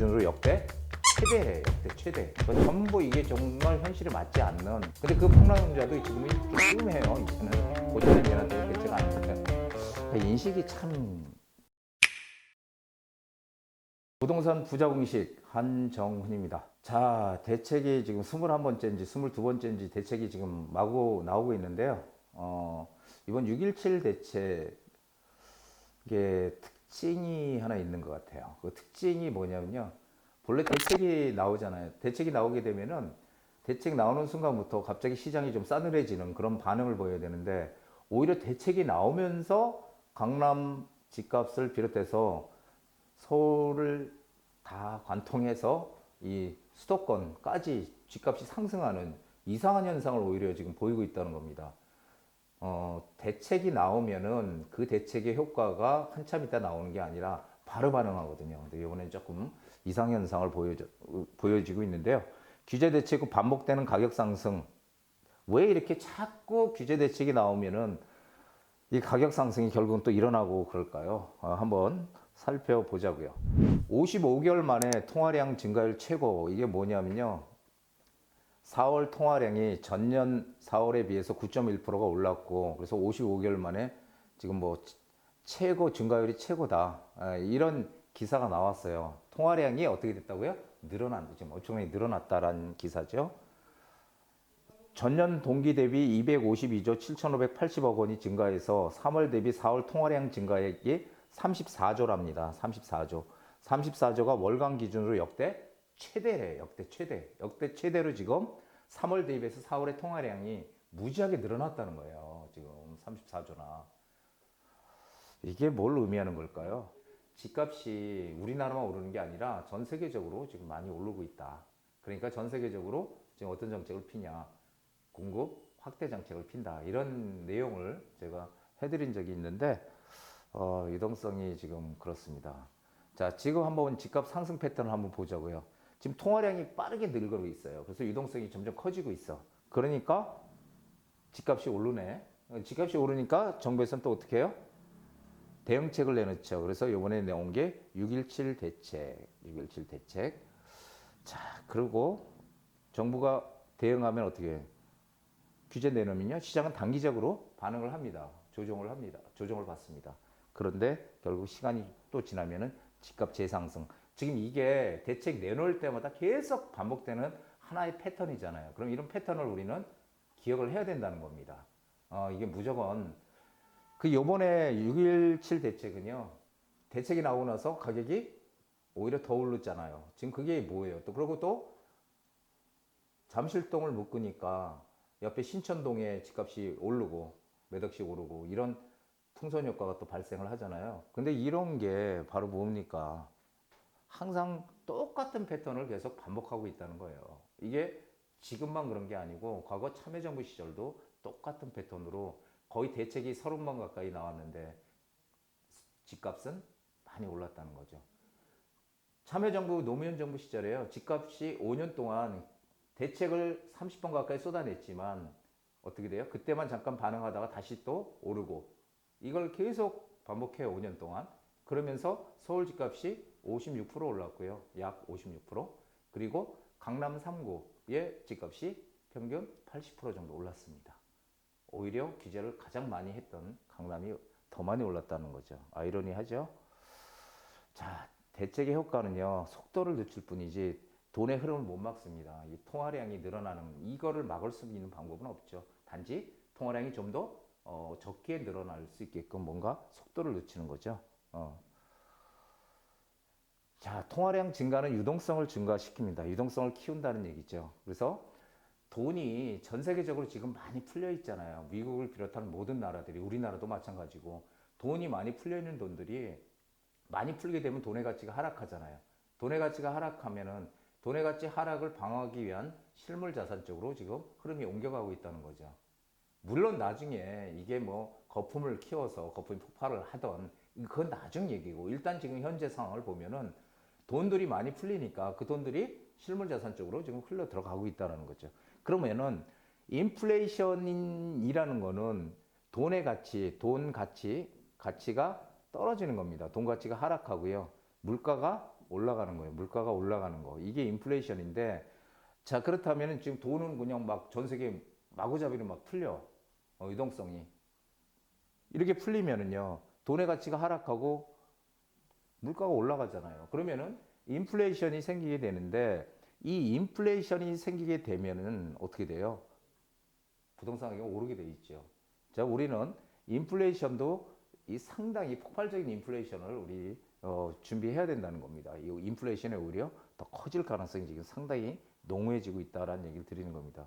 기준으로 역대 최대래 역대 최대. 그건 전부 이게 정말 현실에 맞지 않는. 근데 그 폭락론자도 지금은 조금해요. 이제는 고전의 얘한테 대체가 아니니까 인식이 참. 부동산 부자 공식 한정훈입니다. 자, 대책이 지금 21번째인지 22번째인지 대책이 지금 마구 나오고 있는데요. 어, 이번 6.17 대책 이게 특 징이 하나 있는 것 같아요. 그 특징이 뭐냐면요. 본래 대책이 나오잖아요. 대책이 나오게 되면은 대책 나오는 순간부터 갑자기 시장이 좀 싸늘해지는 그런 반응을 보여야 되는데 오히려 대책이 나오면서 강남 집값을 비롯해서 서울을 다 관통해서 이 수도권까지 집값이 상승하는 이상한 현상을 오히려 지금 보이고 있다는 겁니다. 어, 대책이 나오면은 그 대책의 효과가 한참 있다 나오는 게 아니라 바로 반응하거든요. 근데 이번엔 조금 이상 현상을 보여져, 보여지고 있는데요. 규제 대책 후 반복되는 가격 상승. 왜 이렇게 자꾸 규제 대책이 나오면은 이 가격 상승이 결국은 또 일어나고 그럴까요? 어, 한번 살펴보자고요. 55개월 만에 통화량 증가율 최고. 이게 뭐냐면요. 4월 통화량이 전년 4월에 비해서 9.1%가 올랐고 그래서 55개월 만에 지금 뭐 최고 증가율이 최고다. 아, 이런 기사가 나왔어요. 통화량이 어떻게 됐다고요? 늘어난 지금 엄청나게 늘어났다라는 기사죠. 전년 동기 대비 252조 7,580억 원이 증가해서 3월 대비 4월 통화량 증가액이 34조랍니다. 34조. 34조가 월간 기준으로 역대 최대래. 역대 최대. 역대 최대로 지금 3월 대비해서 4월의 통화량이 무지하게 늘어났다는 거예요. 지금 34조나. 이게 뭘 의미하는 걸까요? 집값이 우리나라만 오르는 게 아니라 전 세계적으로 지금 많이 오르고 있다. 그러니까 전 세계적으로 지금 어떤 정책을 피냐. 공급 확대 정책을 핀다. 이런 내용을 제가 해드린 적이 있는데, 어, 유동성이 지금 그렇습니다. 자, 지금 한번 집값 상승 패턴을 한번 보자고요. 지금 통화량이 빠르게 늘고 있어요. 그래서 유동성이 점점 커지고 있어. 그러니까 집값이 오르네. 집값이 오르니까 정부에서는 또 어떻게 해요? 대응책을 내놓죠. 그래서 이번에 내온 게 6.17 대책, 6.17 대책. 자, 그리고 정부가 대응하면 어떻게 해요? 규제 내놓으면요. 시장은 단기적으로 반응을 합니다. 조정을 합니다. 조정을 받습니다. 그런데 결국 시간이 또 지나면은 집값 재상승. 지금 이게 대책 내놓을 때마다 계속 반복되는 하나의 패턴이잖아요. 그럼 이런 패턴을 우리는 기억을 해야 된다는 겁니다. 어, 이게 무조건 그 요번에 6.17 대책은요. 대책이 나오고 나서 가격이 오히려 더 오르잖아요. 지금 그게 뭐예요? 또 그리고 또 잠실동을 묶으니까 옆에 신천동에 집값이 오르고 몇 억씩 오르고 이런 풍선 효과가 또 발생을 하잖아요. 근데 이런 게 바로 뭡니까? 항상 똑같은 패턴을 계속 반복하고 있다는 거예요. 이게 지금만 그런 게 아니고 과거 참여정부 시절도 똑같은 패턴으로 거의 대책이 30번 가까이 나왔는데 집값은 많이 올랐다는 거죠. 참여정부 노무현 정부 시절에요. 집값이 5년 동안 대책을 30번 가까이 쏟아냈지만 어떻게 돼요? 그때만 잠깐 반응하다가 다시 또 오르고 이걸 계속 반복해요. 5년 동안. 그러면서 서울 집값이 56% 올랐고요. 약 56%. 그리고 강남 3구의 집값이 평균 80% 정도 올랐습니다. 오히려 규제를 가장 많이 했던 강남이 더 많이 올랐다는 거죠. 아이러니하죠? 자, 대책의 효과는요, 속도를 늦출 뿐이지 돈의 흐름을 못 막습니다. 이 통화량이 늘어나는 이거를 막을 수 있는 방법은 없죠. 단지 통화량이 좀더 어, 적게 늘어날 수 있게끔 뭔가 속도를 늦추는 거죠. 어. 자, 통화량 증가는 유동성을 증가시킵니다. 유동성을 키운다는 얘기죠. 그래서 돈이 전 세계적으로 지금 많이 풀려 있잖아요. 미국을 비롯한 모든 나라들이 우리나라도 마찬가지고 돈이 많이 풀려 있는 돈들이 많이 풀게 되면 돈의 가치가 하락하잖아요. 돈의 가치가 하락하면은 돈의 가치 하락을 방어하기 위한 실물 자산 쪽으로 지금 흐름이 옮겨가고 있다는 거죠. 물론 나중에 이게 뭐 거품을 키워서 거품이 폭발을 하던 그건 나중 얘기고 일단 지금 현재 상황을 보면은 돈들이 많이 풀리니까 그 돈들이 실물 자산 쪽으로 지금 흘러 들어가고 있다는 거죠. 그러면은 인플레이션이라는 거는 돈의 가치, 돈 가치, 가치가 떨어지는 겁니다. 돈 가치가 하락하고요. 물가가 올라가는 거예요. 물가가 올라가는 거. 이게 인플레이션인데 자 그렇다면은 지금 돈은 그냥 막 전 세계 마구잡이로 막 풀려 어, 유동성이 이렇게 풀리면은요 돈의 가치가 하락하고 물가가 올라가잖아요. 그러면은 인플레이션이 생기게 되는데 이 인플레이션이 생기게 되면은 어떻게 돼요? 부동산 가격이 오르게 돼 있죠. 자, 우리는 인플레이션도 이 상당히 폭발적인 인플레이션을 우리 어, 준비해야 된다는 겁니다. 이 인플레이션의 오히려 더 커질 가능성이 지금 상당히 농후해지고 있다라는 얘기를 드리는 겁니다.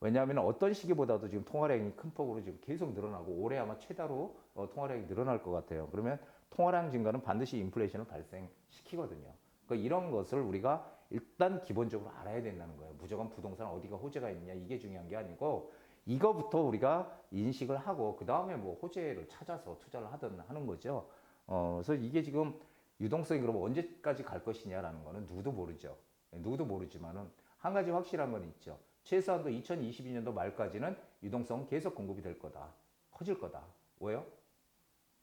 왜냐하면 어떤 시기보다도 지금 통화량이 큰 폭으로 지금 계속 늘어나고 올해 아마 최다로 어, 통화량이 늘어날 것 같아요. 그러면 통화량 증가는 반드시 인플레이션을 발생시키거든요. 그러니까 이런 것을 우리가 일단 기본적으로 알아야 된다는 거예요. 무조건 부동산 어디가 호재가 있느냐 이게 중요한 게 아니고 이거부터 우리가 인식을 하고 그 다음에 뭐 호재를 찾아서 투자를 하든 하는 거죠. 어, 그래서 이게 지금 유동성이 그럼 언제까지 갈 것이냐라는 거는 누구도 모르죠. 네, 누구도 모르지만은 한 가지 확실한 건 있죠. 최소한도 2022년도 말까지는 유동성 계속 공급이 될 거다. 커질 거다. 왜요?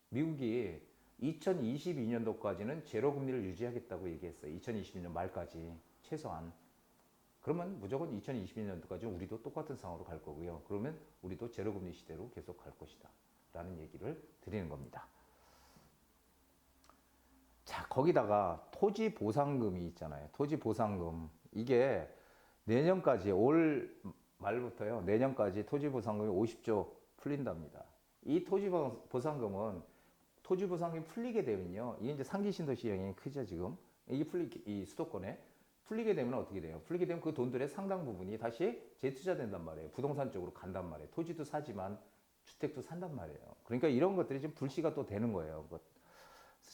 미국이 2022년도까지는 제로 금리를 유지하겠다고 얘기했어요. 2022년 말까지 최소한. 그러면 무조건 2022년도까지 우리도 똑같은 상황으로 갈 거고요. 그러면 우리도 제로 금리 시대로 계속 갈 것이다. 라는 얘기를 드리는 겁니다. 자, 거기다가 토지 보상금이 있잖아요. 토지 보상금. 이게 내년까지 올 말부터요. 내년까지 토지 보상금이 50조 풀린답니다. 이 토지 보상금은 토지 보상금이 풀리게 되면요. 이게 이제 상기 신도시 영향이 크죠, 지금. 이게 풀리 이 수도권에 풀리게 되면 어떻게 돼요? 풀리게 되면 그 돈들의 상당 부분이 다시 재투자된단 말이에요. 부동산 쪽으로 간단 말이에요. 토지도 사지만 주택도 산단 말이에요. 그러니까 이런 것들이 좀 불씨가 또 되는 거예요.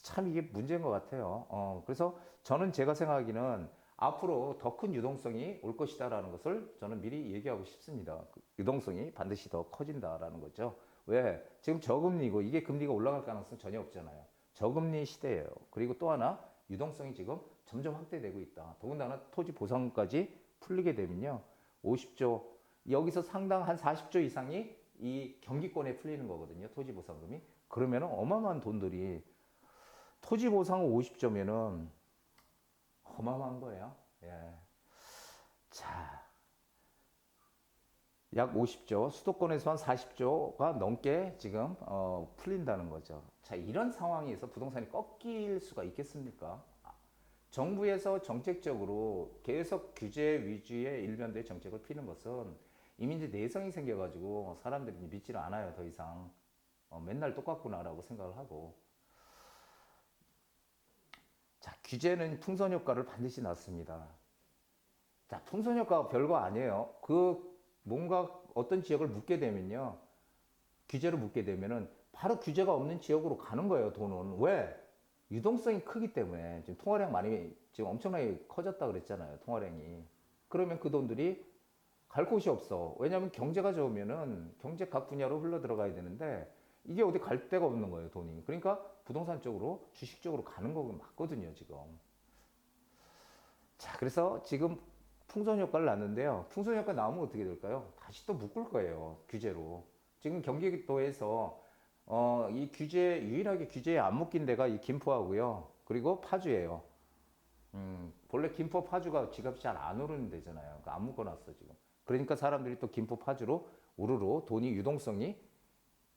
참 이게 문제인 것 같아요. 어, 그래서 저는 제가 생각하기는 앞으로 더 큰 유동성이 올 것이다라는 것을 저는 미리 얘기하고 싶습니다. 그 유동성이 반드시 더 커진다라는 거죠. 왜? 지금 저금리고 이게 금리가 올라갈 가능성 전혀 없잖아요. 저금리 시대예요. 그리고 또 하나 유동성이 지금 점점 확대되고 있다. 더군다나 토지 보상까지 풀리게 되면요. 50조 여기서 상당 한 40조 이상이 이 경기권에 풀리는 거거든요. 토지 보상금이. 그러면 어마어마한 돈들이 토지 보상 50조면은 어마어마한 거예요. 예. 약 50조, 수도권에서만 40조가 넘게 지금 어, 풀린다는 거죠. 자, 이런 상황에서 부동산이 꺾일 수가 있겠습니까? 정부에서 정책적으로 계속 규제 위주의 일변도의 정책을 피는 것은 이미 이제 내성이 생겨가지고 사람들이 믿지를 않아요, 더 이상. 어, 맨날 똑같구나라고 생각을 하고. 자, 규제는 풍선 효과를 반드시 낳습니다. 자, 풍선 효과가 별거 아니에요. 그 뭔가 어떤 지역을 묻게 되면요. 규제를 묻게 되면은 바로 규제가 없는 지역으로 가는 거예요, 돈은. 왜? 유동성이 크기 때문에 지금 통화량 많이 지금 엄청나게 커졌다 그랬잖아요, 통화량이. 그러면 그 돈들이 갈 곳이 없어. 왜냐하면 경제가 좋으면은 경제 각 분야로 흘러 들어가야 되는데 이게 어디 갈 데가 없는 거예요, 돈이. 그러니까 부동산 쪽으로, 주식 쪽으로 가는 거 맞거든요, 지금. 자, 그래서 지금 풍선 효과를 낳는데요. 풍선 효과 나오면 어떻게 될까요? 다시 또 묶을 거예요, 규제로. 지금 경기도에서 어, 이 규제, 유일하게 규제에 안 묶인 데가 이 김포하고요. 그리고 파주예요. 음, 본래 김포, 파주가 지갑이 잘 안 오르는 데잖아요. 그러니까 안 묶어놨어, 지금. 그러니까 사람들이 또 김포, 파주로 우르르 돈이 유동성이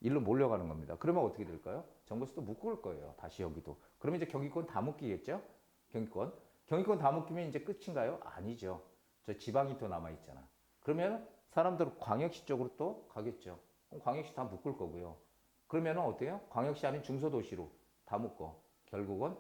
일로 몰려가는 겁니다. 그러면 어떻게 될까요? 정부에서 또 묶을 거예요. 다시 여기도. 그러면 이제 경기권 다 묶이겠죠? 경기권. 경기권 다 묶이면 이제 끝인가요? 아니죠. 저 지방이 또 남아 있잖아. 그러면 사람들은 광역시 쪽으로 또 가겠죠. 그럼 광역시 다 묶을 거고요. 그러면 어때요? 광역시 아닌 중소도시로 다 묶어. 결국은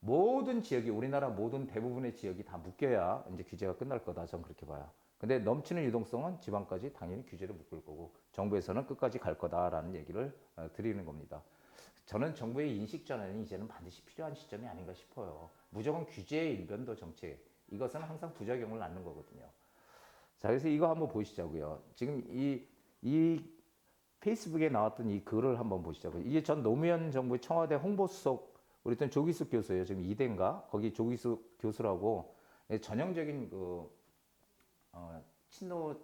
모든 지역이, 우리나라 모든 대부분의 지역이 다 묶여야 이제 규제가 끝날 거다. 전 그렇게 봐요. 근데 넘치는 유동성은 지방까지 당연히 규제를 묶을 거고 정부에서는 끝까지 갈 거다라는 얘기를 어, 드리는 겁니다. 저는 정부의 인식 전환이 이제는 반드시 필요한 시점이 아닌가 싶어요. 무조건 규제의 일변도 정책 이것은 항상 부작용을 낳는 거거든요. 자 그래서 이거 한번 보시자고요. 지금 이 이 페이스북에 나왔던 이 글을 한번 보시자고요. 이게 전 노무현 정부의 청와대 홍보수석 우리 던 조기숙 교수예요. 지금 이대인가 거기 조기숙 교수라고 전형적인 그 어, 친노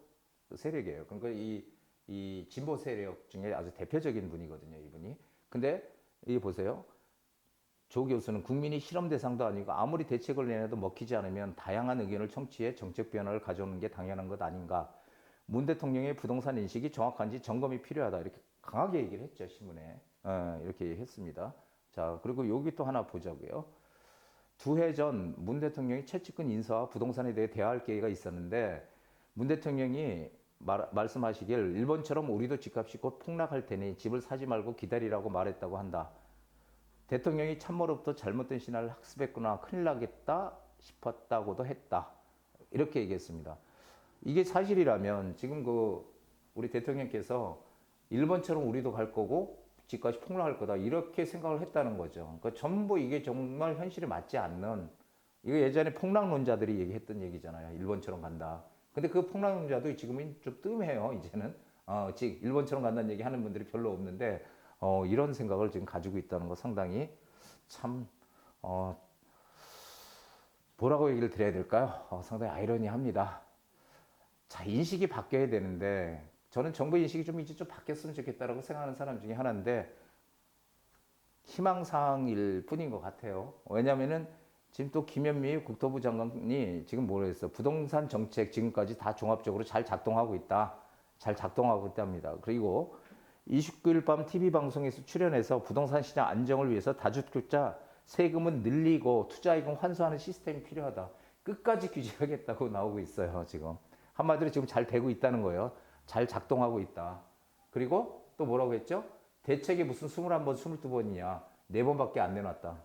세력이에요. 그러니까 이, 이 진보 세력 중에 아주 대표적인 분이거든요, 이분이. 근데 이 보세요. 조 교수는 국민이 실험 대상도 아니고 아무리 대책을 내놔도 먹히지 않으면 다양한 의견을 청취해 정책 변화를 가져오는 게 당연한 것 아닌가. 문 대통령의 부동산 인식이 정확한지 점검이 필요하다. 이렇게 강하게 얘기를 했죠, 신문에. 어, 이렇게 했습니다. 자, 그리고 여기 또 하나 보자고요. 두 해 전 문 대통령이 최측근 인사와 부동산에 대해 대화할 기회가 있었는데 문 대통령이 말, 말씀하시길 일본처럼 우리도 집값이 곧 폭락할 테니 집을 사지 말고 기다리라고 말했다고 한다. 대통령이 참모로부터 잘못된 신화를 학습했구나 큰일 나겠다 싶었다고도 했다. 이렇게 얘기했습니다. 이게 사실이라면 지금 그 우리 대통령께서 일본처럼 우리도 갈 거고 집값이 폭락할 거다 이렇게 생각을 했다는 거죠. 그러니까 전부 이게 정말 현실에 맞지 않는 이거 예전에 폭락론자들이 얘기했던 얘기잖아요. 일본처럼 간다. 근데 그 폭락론자도 지금은 좀 뜸해요. 이제는 어, 즉 일본처럼 간다는 얘기 하는 분들이 별로 없는데 어, 이런 생각을 지금 가지고 있다는 거 상당히 참 어, 뭐라고 얘기를 드려야 될까요? 어, 상당히 아이러니합니다. 자 인식이 바뀌어야 되는데 저는 정부 인식이 좀 이제 좀 바뀌었으면 좋겠다라고 생각하는 사람 중에 하나인데 희망사항일 뿐인 것 같아요. 왜냐하면은 지금 또 김현미 국토부 장관이 지금 뭐라 했어? 부동산 정책 지금까지 다 종합적으로 잘 작동하고 있다. 잘 작동하고 있답니다. 그리고 29일 밤 TV 방송에서 출연해서 부동산 시장 안정을 위해서 다주택자 세금은 늘리고 투자이금 환수하는 시스템이 필요하다. 끝까지 규제하겠다고 나오고 있어요, 지금. 한마디로 지금 잘 되고 있다는 거예요. 잘 작동하고 있다. 그리고 또 뭐라고 했죠? 대책이 무슨 21번, 22번이냐. 4번밖에 안 내놨다.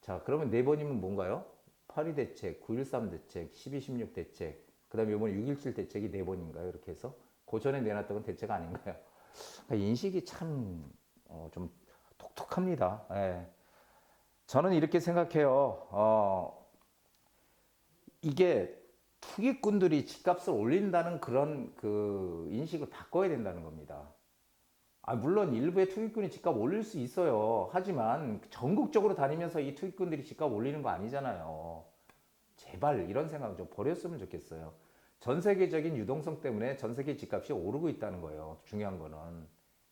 자, 그러면 4번이면 뭔가요? 8.2 대책, 9.13 대책, 12.16 대책, 그 다음에 이번에 6.17 대책이 4번인가요? 이렇게 해서? 고전에 내놨던 건 대책 아닌가요? 그러니까 인식이 참, 어, 좀 독특합니다. 예. 저는 이렇게 생각해요. 어, 이게 투기꾼들이 집값을 올린다는 그런 그 인식을 바꿔야 된다는 겁니다. 아, 물론 일부의 투기꾼이 집값 올릴 수 있어요. 하지만 전국적으로 다니면서 이 투기꾼들이 집값 올리는 거 아니잖아요. 제발 이런 생각 좀 버렸으면 좋겠어요. 전 세계적인 유동성 때문에 전 세계 집값이 오르고 있다는 거예요. 중요한 거는.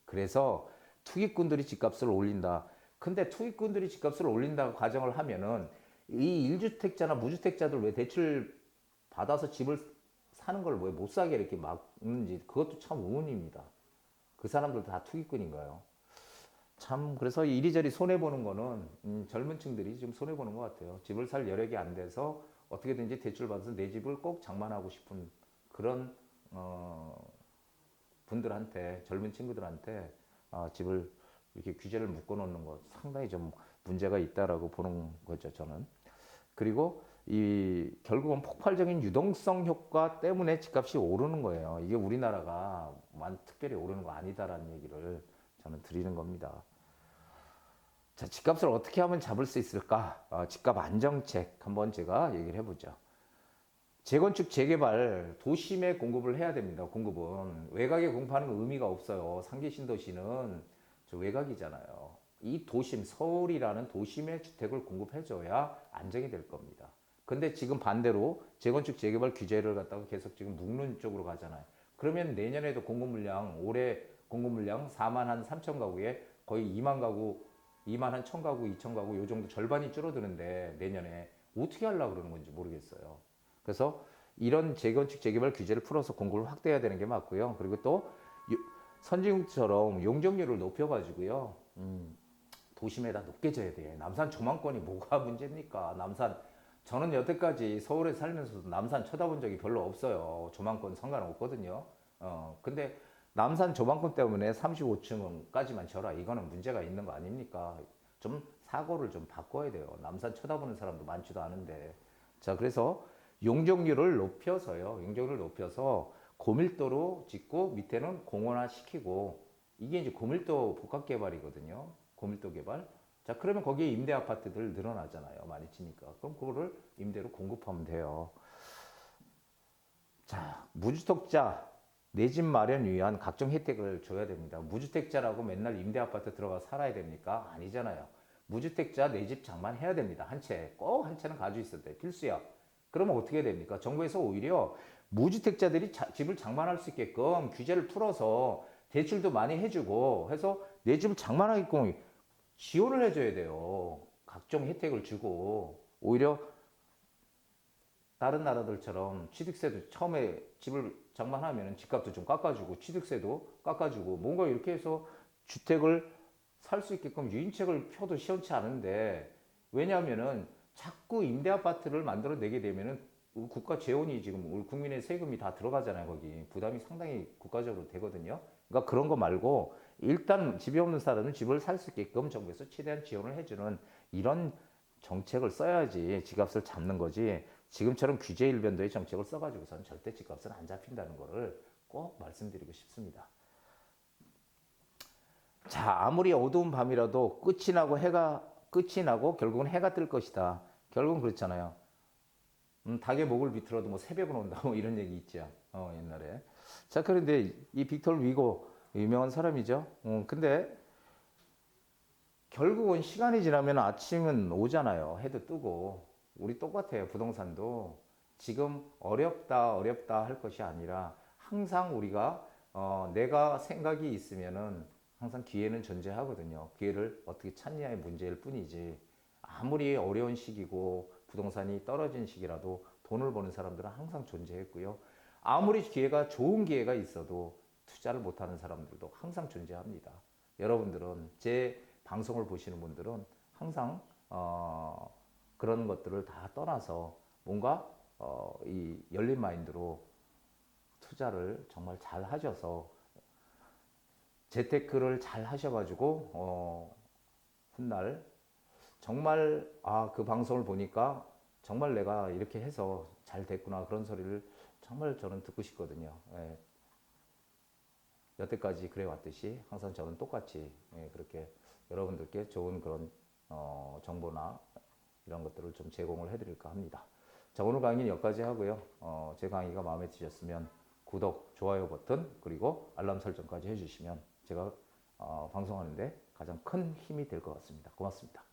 그래서 투기꾼들이 집값을 올린다. 근데 투기꾼들이 집값을 올린다고 가정을 하면은 이 1주택자나 무주택자들 왜 대출 받아서 집을 사는 걸 왜 못 사게 이렇게 막는지 그것도 참 의문입니다. 그 사람들 다 투기꾼인가요? 참 그래서 이리저리 손해 보는 거는 음, 젊은 층들이 지금 손해 보는 것 같아요. 집을 살 여력이 안 돼서 어떻게든지 대출 받아서 내 집을 꼭 장만하고 싶은 그런 어, 분들한테 젊은 친구들한테 어, 집을 이렇게 규제를 묶어 놓는 것 상당히 좀 문제가 있다라고 보는 거죠 저는. 그리고 이 결국은 폭발적인 유동성 효과 때문에 집값이 오르는 거예요. 이게 우리나라가 만 특별히 오르는 거 아니다라는 얘기를 저는 드리는 겁니다. 자, 집값을 어떻게 하면 잡을 수 있을까? 어, 집값 안정책 한번 제가 얘기를 해보죠. 재건축, 재개발, 도심에 공급을 해야 됩니다. 공급은 외곽에 공급하는 건 의미가 없어요. 상계 신도시는 저 외곽이잖아요. 이 도심, 서울이라는 도심에 주택을 공급해줘야 안정이 될 겁니다. 근데 지금 반대로 재건축 재개발 규제를 갖다가 계속 지금 묶는 쪽으로 가잖아요. 그러면 내년에도 공급 물량 올해 공급 물량 4만 한 3천 가구에 거의 2만 가구, 2만 한 1천 가구, 2천 가구 요 정도 절반이 줄어드는데 내년에 어떻게 하려고 그러는 건지 모르겠어요. 그래서 이런 재건축 재개발 규제를 풀어서 공급을 확대해야 되는 게 맞고요. 그리고 또 선진국처럼 용적률을 높여 가지고요. 음, 도심에다 높게 져야 돼. 남산 조망권이 뭐가 문제입니까? 남산 저는 여태까지 서울에 살면서도 남산 쳐다본 적이 별로 없어요. 조망권 상관없거든요. 어, 근데 남산 조망권 때문에 35층까지만 져라. 이거는 문제가 있는 거 아닙니까? 좀 사고를 좀 바꿔야 돼요. 남산 쳐다보는 사람도 많지도 않은데. 자, 그래서 용적률을 높여서요. 용적률을 높여서 고밀도로 짓고 밑에는 공원화 시키고 이게 이제 고밀도 복합 개발이거든요. 고밀도 개발. 자, 그러면 거기에 임대 아파트들 늘어나잖아요. 많이 지니까. 그럼 그거를 임대로 공급하면 돼요. 자, 무주택자 내 집 마련 위한 각종 혜택을 줘야 됩니다. 무주택자라고 맨날 임대 아파트 들어가 살아야 됩니까? 아니잖아요. 무주택자 내 집 장만 해야 됩니다. 한 채. 꼭 한 채는 가지고 있어야 돼. 필수야. 그러면 어떻게 됩니까? 정부에서 오히려 무주택자들이 자, 집을 장만할 수 있게끔 규제를 풀어서 대출도 많이 해주고 해서 내 집을 장만하게끔 지원을 해줘야 돼요. 각종 혜택을 주고 오히려 다른 나라들처럼 취득세도 처음에 집을 장만하면 집값도 좀 깎아주고 취득세도 깎아주고 뭔가 이렇게 해서 주택을 살 수 있게끔 유인책을 펴도 시원치 않은데 왜냐하면은 자꾸 임대 아파트를 만들어내게 되면은 국가 재원이 지금 우리 국민의 세금이 다 들어가잖아요 거기 부담이 상당히 국가적으로 되거든요. 그러니까 그런 거 말고 일단 집이 없는 사람은 집을 살 수 있게끔 정부에서 최대한 지원을 해주는 이런 정책을 써야지 집값을 잡는 거지 지금처럼 규제 일변도의 정책을 써가지고서는 절대 집값은 안 잡힌다는 거를 꼭 말씀드리고 싶습니다. 자, 아무리 어두운 밤이라도 끝이 나고 해가 끝이 나고 결국은 해가 뜰 것이다. 결국은 그렇잖아요. 음, 닭의 목을 비틀어도 뭐 새벽은 온다 뭐 이런 얘기 있죠. 어, 옛날에. 자, 그런데 이 빅토르 위고 유명한 사람이죠. 음, 근데 결국은 시간이 지나면 아침은 오잖아요. 해도 뜨고. 우리 똑같아요. 부동산도 지금 어렵다, 어렵다 할 것이 아니라 항상 우리가 어, 내가 생각이 있으면은 항상 기회는 존재하거든요. 기회를 어떻게 찾냐의 문제일 뿐이지. 아무리 어려운 시기고 부동산이 떨어진 시기라도 돈을 버는 사람들은 항상 존재했고요. 아무리 기회가 좋은 기회가 있어도 투자를 못하는 사람들도 항상 존재합니다. 여러분들은 제 방송을 보시는 분들은 항상 어, 그런 것들을 다 떠나서 뭔가 어, 이 열린 마인드로 투자를 정말 잘 하셔서 재테크를 잘 하셔가지고 어, 훗날 정말 아 그 방송을 보니까 정말 내가 이렇게 해서 잘 됐구나 그런 소리를 정말 저는 듣고 싶거든요. 예. 여태까지 그래 왔듯이 항상 저는 똑같이 예, 그렇게 여러분들께 좋은 그런 어, 정보나 이런 것들을 좀 제공을 해드릴까 합니다. 자 오늘 강의는 여기까지 하고요. 어, 제 강의가 마음에 드셨으면 구독, 좋아요 버튼 그리고 알람 설정까지 해주시면 제가 어, 방송하는데 가장 큰 힘이 될 것 같습니다. 고맙습니다.